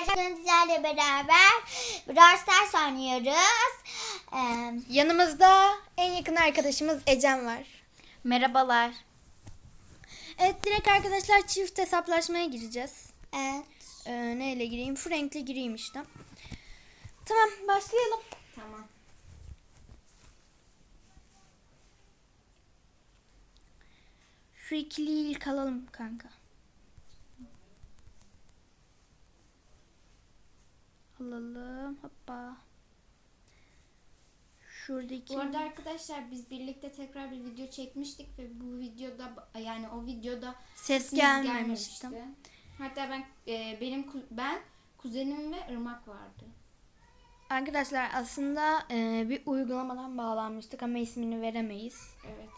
arkadaşlar sizlerle beraber Brawl Stars oynuyoruz. Ee, Yanımızda en yakın arkadaşımız Ecem var. Merhabalar. Evet direkt arkadaşlar çift hesaplaşmaya gireceğiz. Evet. Ee, neyle gireyim? Frank'le gireyim işte. Tamam başlayalım. Tamam. Şu ikiliyi ilk alalım kanka. Alalım. Hoppa. Şuradaki... Bu arada arkadaşlar biz birlikte tekrar bir video çekmiştik ve bu videoda yani o videoda ses gelmemişti. Hatta ben e, benim ben kuzenim ve Irmak vardı. Arkadaşlar aslında e, bir uygulamadan bağlanmıştık ama ismini veremeyiz. Evet.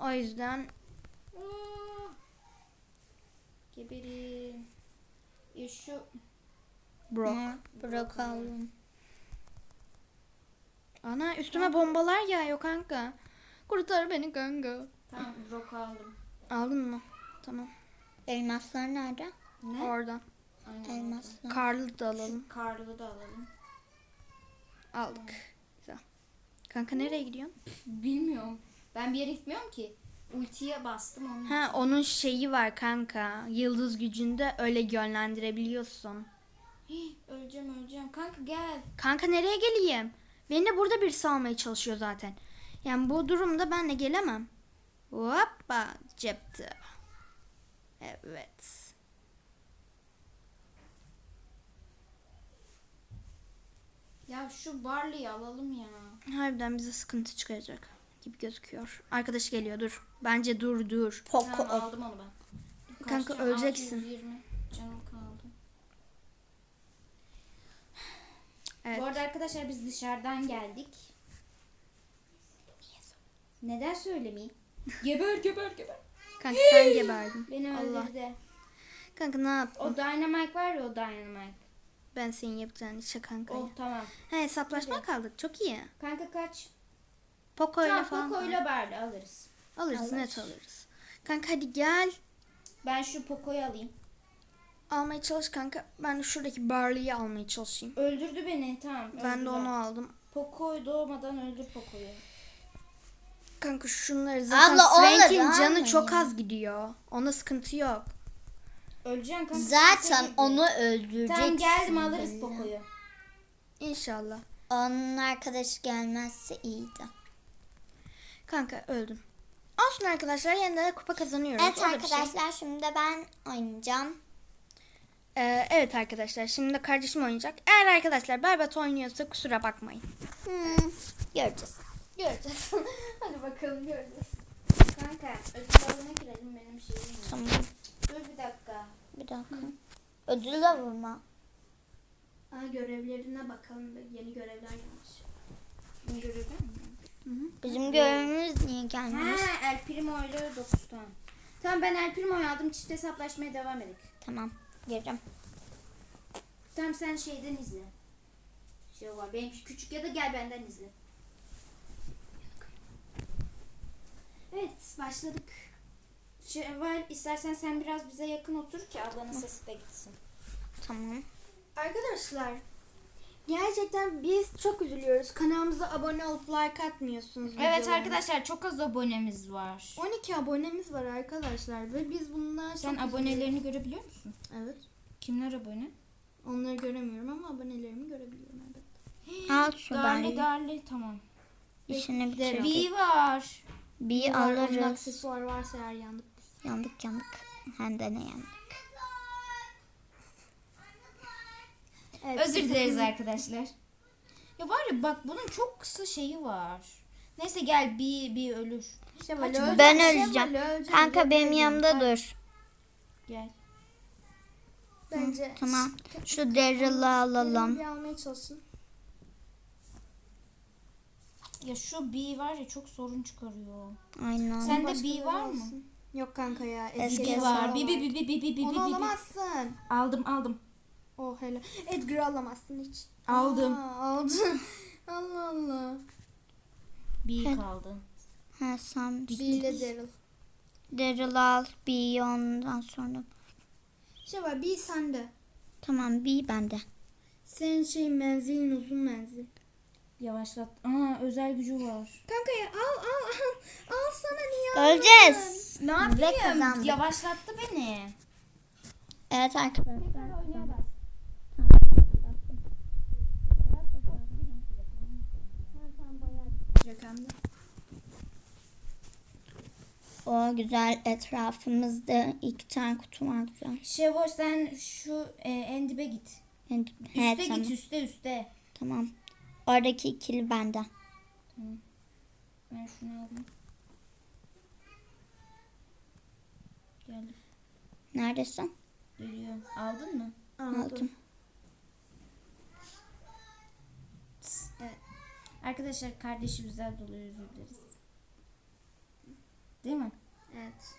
O yüzden! Geberin. Ya şu Brock. Brock aldım. Ana üstüme bombalar yağıyor kanka. Kurtar beni kanka. tamam rock aldım. Aldın mı? Tamam. Elmaslar nerede? Ne? Oradan. Aynen. Elmaslar. Karlı da alalım. Karlı da alalım. Aldık. Güzel. Kanka nereye gidiyorsun? Bilmiyorum. Ben bir yere gitmiyorum ki. Ultiye bastım onu. Ha onun şeyi var kanka. Yıldız gücünde öyle yönlendirebiliyorsun. Öleceğim öleceğim. Kanka gel. Kanka nereye geleyim? Beni de burada birisi almaya çalışıyor zaten. Yani bu durumda ben de gelemem. Hoppa cepte. Evet. Ya şu Barley'i alalım ya. Harbiden bize sıkıntı çıkaracak gibi gözüküyor. Arkadaş geliyor dur. Bence dur dur. Poco. Tamam aldım onu ben. Kanka, Kaç can? öleceksin. 620 canım kaldı. Evet. Bu arada arkadaşlar biz dışarıdan geldik. Neden söylemeyeyim? geber geber geber. Kanka sen geberdin. Beni Allah. öldürdü. Kanka ne yaptın? O Dynamite var ya o Dynamite. Ben senin yapacağın işe kanka. O tamam. He hesaplaşma kaldık. Çok iyi. Kanka kaç? Poco ile Tamam falan. Poco ile Barley alırız. Alırız Alır. net alırız. Kanka hadi gel. Ben şu Poco'yu alayım. Almaya çalış kanka. Ben de şuradaki Barley'i almaya çalışayım. Öldürdü beni tamam. Ben de öldürdü. onu aldım. Poco'yu doğmadan öldür Poco'yu. Kanka şunları zaten Abla, onları Frank'in canı almayın. çok az gidiyor. Ona sıkıntı yok. Öleceğim kanka. Zaten onu öldüreceksin. Tamam geldim alırız böyle. Poco'yu. İnşallah. Onun arkadaşı gelmezse iyiydi. Kanka öldüm. Olsun arkadaşlar yeniden de kupa kazanıyoruz. Evet O da bir şey. arkadaşlar şimdi de ben oynayacağım. Ee, evet arkadaşlar şimdi de kardeşim oynayacak. Eğer arkadaşlar berbat oynuyorsa kusura bakmayın. Hmm, göreceğiz. Göreceğiz. Hadi bakalım göreceğiz. Kanka ödül avına girelim benim şeyim. Tamam Dur bir dakika. bir dakika. Ödülle vurma. Aa, görevlerine bakalım. Yeni görevler gelmiş. Bunu görevden mi? Bizim görevimiz niye gelmiş? Ha El Primo ile 9 tane. Tamam ben El Primo'yu aldım. Çift hesaplaşmaya devam edelim. Tamam gireceğim. Tamam sen şeyden izle. Şey var. Benimki küçük ya da gel benden izle. Evet başladık. Şevval istersen sen biraz bize yakın otur ki ablanın sesi de gitsin. Tamam. Arkadaşlar gerçekten biz çok üzülüyoruz. Kanalımıza abone olup like atmıyorsunuz. Evet videolarımıza. arkadaşlar çok az abonemiz var. 12 abonemiz var arkadaşlar ve biz bundan Sen çok abonelerini görebiliyor musun? üzülüyoruz. Evet. Kimler abone? Onları göremiyorum ama abonelerimi görebiliyorum evet. Al şu Darli ben. darli tamam. İşini bitir. Bir var. Bir Var, Onun alırız. aksesuar varsa eğer yandık biz. Yandık yandık. Hem de ne yandık. Evet, Özür dileriz arkadaşlar. Ya var ya bak bunun çok kısa şeyi var. Neyse gel bir bir ölür. Şevval Kaç- ölecek, Ben Şevval öleceğim. ölecek, Kanka benim yanımda dur. Gel. Bence Tamam. Şu Daryl'ı alalım. Bir almaya çalışsın. Ya şu B var ya çok sorun çıkarıyor. Aynen. Sende Başka B var mı? alsın. Yok kanka ya. Eski Eski B var. B B B B B B B Onu B. alamazsın. Aldım aldım. Oh hele. Edgar'ı alamazsın hiç. Aldım. Aa, aldın. Allah Allah. B kaldı. Ha sen Bir ile Daryl. Daryl al. Bir ondan sonra. Şey var bir sende. Tamam bir bende. Senin şey menzilin uzun menzil. Yavaşlat. Aa özel gücü var. Kanka ya al al al. Al sana niye Öleceğiz. Ne yapayım? Yavaşlattı beni. Evet arkadaşlar. O güzel etrafımızda iki tane kutu var güzel. Şevval sen şu e, en dibe git. Evet, Üste evet, git tamam. üste üste. tamam. Oradaki ikili bende. Ben şunu aldım. Geldim. Neredesin? Geliyorum. Aldın mı? Aldım. Arkadaşlar kardeşimizden dolayı özür dileriz. Değil mi? Evet.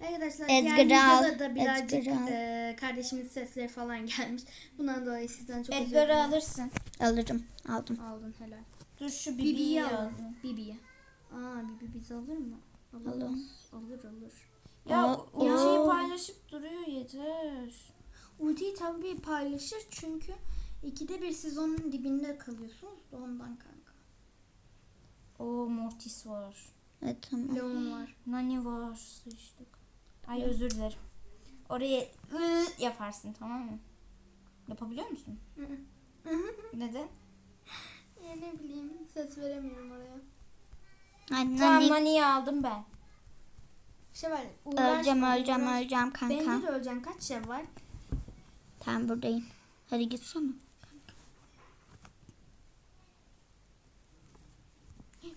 Arkadaşlar Edgar'ı diğer al, videoda da birazcık al. e, kardeşimin sesleri falan gelmiş. Bundan dolayı sizden çok özür Edgar'ı dilerim. alırsın. Alırım. Aldım. Aldın helal. Dur şu Bibi'yi Bibi'yi al. aldım. Bibi'yi. Aa Bibi bizi alır mı? Alır. Alır. Alır alır. Ya Aa, ultiyi oo. paylaşıp duruyor yeter. Ultiyi tabii paylaşır çünkü ikide bir siz onun dibinde kalıyorsunuz da ondan kanka. O Mortis var. Evet tamam. Leon var. Nani var. Sıçtık. Ay özür dilerim. Oraya ı yaparsın tamam mı? Yapabiliyor musun? Neden? Ya ne bileyim ses veremiyorum oraya. Anne, Tamam Nani'yi aldım ben. Şevval öleceğim uğraşma, öleceğim uğraşma. öleceğim kanka. Bence de öleceksin. Kaç Şevval? Tamam buradayım. Hadi gitsene.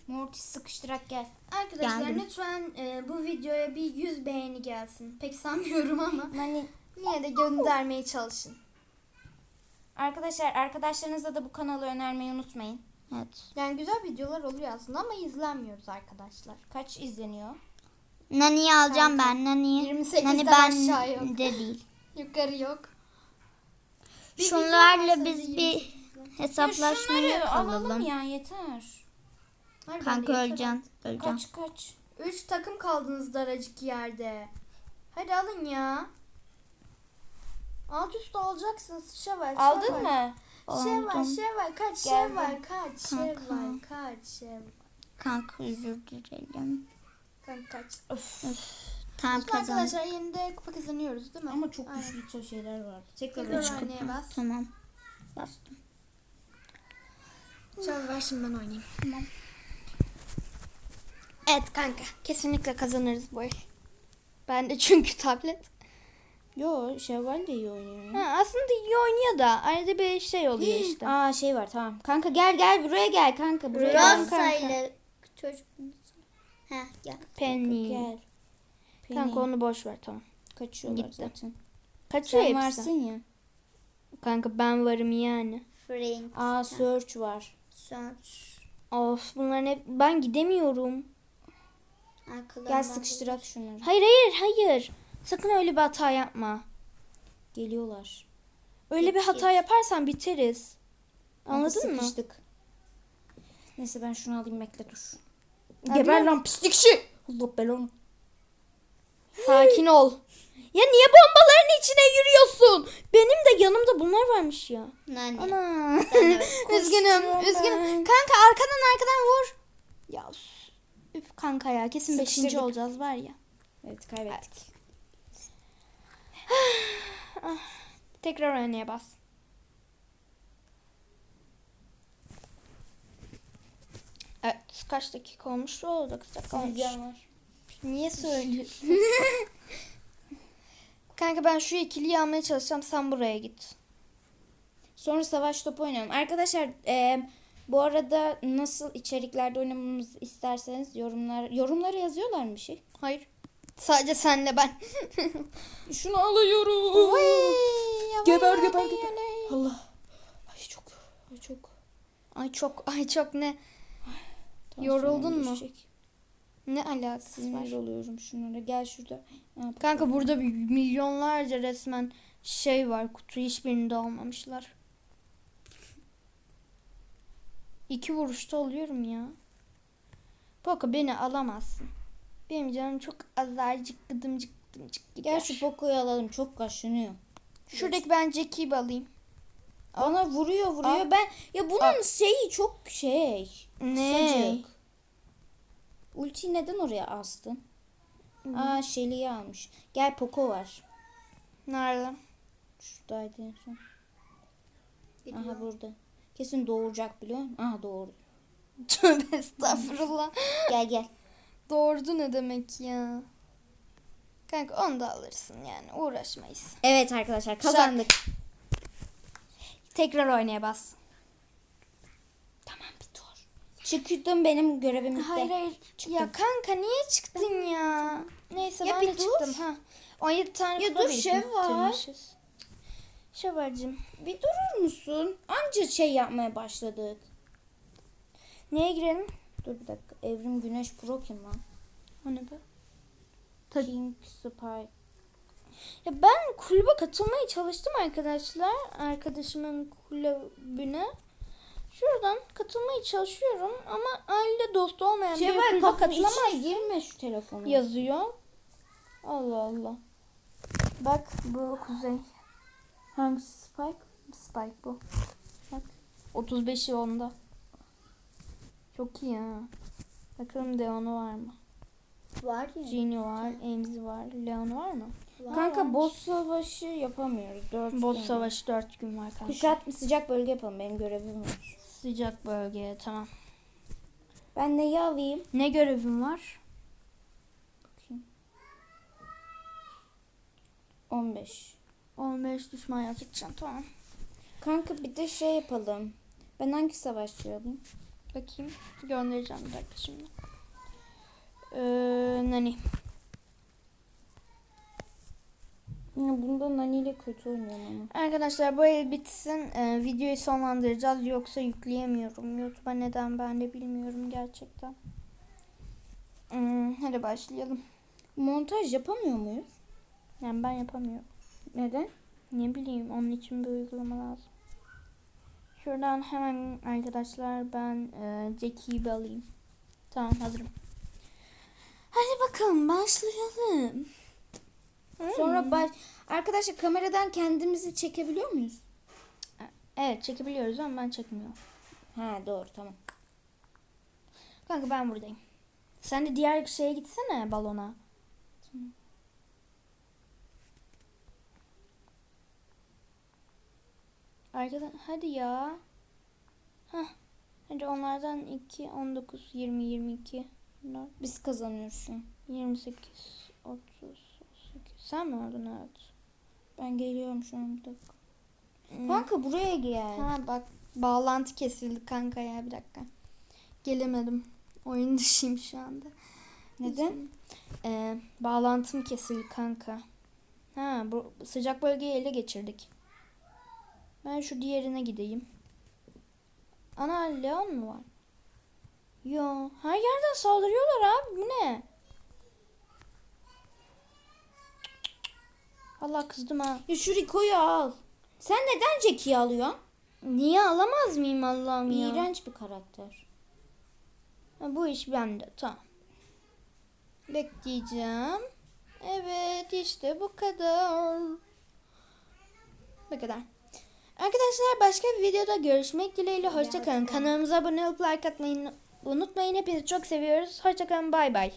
Mortis sıkıştırak gel. Arkadaşlar Geldim. lütfen e, bu videoya bir 100 beğeni gelsin. Pek sanmıyorum ama Nani yine de göndermeye çalışın. Arkadaşlar arkadaşlarınıza da bu kanalı önermeyi unutmayın. Evet. Yani güzel videolar oluyor aslında ama izlenmiyoruz arkadaşlar. Kaç izleniyor? Nani'yi alacağım Kanka, ben. Nani. 28'den Nani ben aşağı yok. de değil. Yukarı yok. Bir Şunlarla varsa biz bir bir Ya hesaplaşma şunları alalım yapalım. ya yeter. Hayır, Kanka ben de öleceksin. Kaç kaç. Üç takım kaldınız daracık yerde. Hadi alın ya. Alt üst alacaksınız. Şevval. Aldın Şevval. mı? Şevval. Şevval kaç. Şevval kaç. Şevval kaç, Şevval. Kanka özür dilerim. Kanka kaç. Öf. Tam Şimdi arkadaşlar yine de kupa kazanıyoruz değil mi? Ama çok Aynen. güçlü şeyler var. Tekrar Tekrar oynaya bas. Tamam. Bastım. Şevval ver şimdi ben oynayayım. Tamam. Evet kanka kesinlikle kazanırız bu el. Ben de çünkü tablet. Yo Şevval de iyi oynuyor. Ha, aslında iyi oynuyor da arada bir şey oluyor işte. Aa şey var tamam. Kanka gel gel buraya gel kanka buraya gel. Rosa ile çocuk. Heh gel. Penny. Gel. Kanka onu boş ver tamam. kaçıyorlar Gitti. zaten. Kaçıyor Sen hepsi. varsın ya. Kanka ben varım yani. Frank. Aa search var. Search. Of bunların hep ben gidemiyorum. Gel sıkıştırak şunları. Hayır hayır hayır. Sakın öyle bir hata yapma. Geliyorlar. Öyle bir Git, hata git. yaparsan biteriz. Anladın mı? sıkıştık. Neyse ben şunu alayım bekle dur. Abi Geber lan pislik şey. Allah belanı. Sakin ol. Ya niye bombaların içine yürüyorsun? Benim de yanımda bunlar varmış ya. Nani. Ana. Üzgünüm, üzgünüm. Kanka arkadan arkadan vur. Ya üf, kanka ya kesin beşinci Sıkıştırdık. olacağız var ya. Evet kaybettik. Tekrar oynaya bas. Evet kaç dakika olmuş? O dakika olmuş. var. Niye söylüyorsun? Kanka ben şu ikiliyi almaya çalışacağım. Sen buraya git. Sonra savaş topu oynayalım. Arkadaşlar e, bu arada nasıl içeriklerde oynamamızı isterseniz yorumlar yorumlara yazıyorlar mı bir şey? Hayır. Sadece senle ben. Şunu alıyorum. Vay, Geber, geber, geber. Allah. Ay çok. Ay çok. Ay çok ay çok ne Tansiyonum Yoruldun mu? düşecek. ne alakası Sinir var? oluyorum şunlara. Gel şurada. Kanka burada milyonlarca resmen şey var. Kutu hiçbirini almamışlar. İki vuruşta alıyorum ya. Poco beni alamazsın. Benim canım çok azarcık gıdımcık gıdımcık gider. Gel şu Poco'yu alalım. Çok kaşınıyor. Şuradaki ben Jackie'yi alayım. Bana vuruyor vuruyor. Al. Ben ya bunun şeyi çok şey. Ne? Kısacık. Ultiyi neden oraya astın? Aa Shelly'yi almış. Gel Poco var. Nerede? Şuradaydı en son. Aha burada. Kesin doğuracak biliyor musun? Aha doğurdu. Tövbe estağfurullah. Gel gel. Doğurdu ne demek ya? Kanka onu da alırsın yani uğraşmayız. Evet arkadaşlar kazandık. Tekrar oynaya bas. Tamam bir dur. Çıktım benim görevim bitti. Hayır hayır. Ya kanka niye çıktın ya? Neyse Ya ben bir de dur. çıktım. Ha. 17 tane Ya dur, Şevval. biriktirmişiz. Şevval'cim. Bir durur musun? Anca şey yapmaya başladık. Neye girelim? Dur bir dakika. Evrim Güneş Pro kim lan? O ne be? King Spy. Ya ben kulübe katılmaya çalıştım arkadaşlar. Arkadaşımın kulübüne. Şuradan katılmaya çalışıyorum ama aile dostu olmayan bir Şevval kulübe katılamaz girme şu telefonu. yazıyor. Allah Allah. Bak bu Kuzey. Hangisi Spike? Spike bu. Bak 35'i onda. Çok iyi ha. Bakalım Leon'u var mı? Var ya. Genie var, Emzi var. Leon var mı? Kanka boss savaşı yapamıyoruz. Dört Boss gün. savaşı 4 gün var kanka. Kuşat sıcak bölge yapalım. Benim görevim var. Sıcak bölgeye tamam. Ben neyi alayım? Ne görevin var? 15. 15 düşman yazacağım tamam. Kanka bir de şey yapalım. Ben hangi savaşçı alayım? Bakayım. Göndereceğim bir dakika şimdi. Ee, nani? Ya bunda Nani ile kötü oynuyorum ama. Arkadaşlar bu el bitsin. Ee, videoyu sonlandıracağız. Yoksa yükleyemiyorum. YouTube'a neden ben de bilmiyorum gerçekten. Hmm, hadi başlayalım. Montaj yapamıyor muyuz? Yani ben yapamıyorum. Neden? Ne bileyim onun için bir uygulama lazım. Şuradan hemen arkadaşlar ben e, Jackie'yi bir alayım. Tamam hazırım. Hadi bakalım başlayalım. Sonra baş... Arkadaşlar kameradan kendimizi çekebiliyor muyuz? Evet çekebiliyoruz ama ben çekmiyorum. Ha doğru tamam. Kanka ben buradayım. Sen de diğer şeye gitsene balona. Arkadan hadi ya. Hah. Hadi onlardan 2, 19, 20, 22, bunlar Biz kazanıyoruz şu an. 28, 30, 38. Sen mi oldun evet? Ben geliyorum şu an bir dakika. Hmm. Kanka buraya gel. Ha bak bağlantı kesildi kanka ya bir dakika. Gelemedim. Oyun dışıyım şu anda. Neden? Ee, bağlantım kesildi kanka. Ha bu sıcak bölgeyi ele geçirdik. Ben şu diğerine gideyim. Ana Leon mu var? Yo her yerden saldırıyorlar abi bu ne? Allah kızdım ha. Ya şu Rico'yu al. Sen neden Jackie'yi alıyorsun? Niye alamaz mıyım Allah'ım ya? İğrenç bir karakter. Ha, bu iş bende. Tamam. Bekleyeceğim. Evet işte bu kadar. Bu kadar. Arkadaşlar başka bir videoda görüşmek dileğiyle. Hoşçakalın. Kanalımıza abone olup like atmayı unutmayın. Hepinizi çok seviyoruz. Hoşçakalın. Bay bay.